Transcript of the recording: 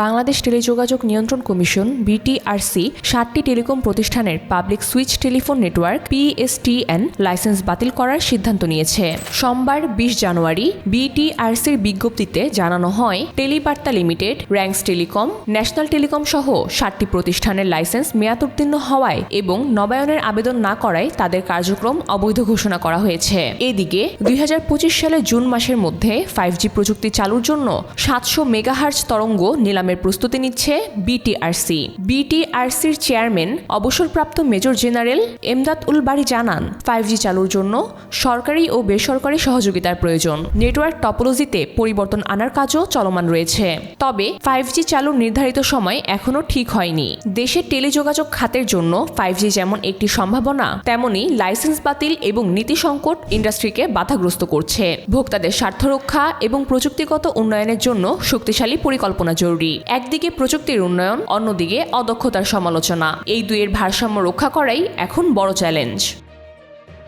বাংলাদেশ টেলিযোগাযোগ নিয়ন্ত্রণ commission, BTRC, সাতটি টেলিকম প্রতিষ্ঠানের public switch telephone network, PSTN, license বাতিল করার সিদ্ধান্ত নিয়েছে। সোমবার বিশ জানুয়ারি বিটিআরসির বিজ্ঞপ্তিতে জানানো হয়, Telebarta limited, Ranks telecom, national telecom সহ সাতটি প্রতিষ্ঠানের লাইসেন্স মেয়াদ উত্তীর্ণ হওয়ায় এবং নবায়নের আবেদন না করায় তাদের কার্যক্রম অবৈধ ঘোষণা করা হয়েছে। এদিকে, দুই হাজার পঁচিশ সালের জুন মাসের মধ্যে ফাইভ প্রযুক্তি চালুর জন্য সাতশো মেগাহার্জ তরঙ্গ নিলামের প্রস্তুতি নিচ্ছে বিটিআরসি বিটিআরসির চেয়ারম্যান, অবসরপ্রাপ্ত মেজর জেনারেল এমদাদ উল বাড়ি জানান ফাইভ জি চালুর জন্য সরকারি ও বেসরকারি সহযোগিতার প্রয়োজন। নেটওয়ার্ক টপোলজিতে পরিবর্তন আনার কাজও চলমান রয়েছে। তবে ফাইভ জি চালুর নির্ধারিত সময় এখনও ঠিক হয়নি। দেশের টেলিযোগাযোগ খাতের জন্য ফাইভ জি যেমন একটি সম্ভাবনা, তেমনি লাইসেন্স বাতিল এবং নীতি সংকট ইন্ডাস্ট্রিকে বাধাগ্রস্ত করছে। ভোক্তাদের স্বার্থ রক্ষা এবং প্রযুক্তিগত উন্নয়নের জন্য শক্তিশালী পরিকল্পনা জরুরি। একদিকে প্রযুক্তির উন্নয়ন অন্যদিকে অদক্ষতার সমালোচনা। এই দুইয়ের ভারসাম্য রক্ষা করাই এখন বড় চ্যালেঞ্জ।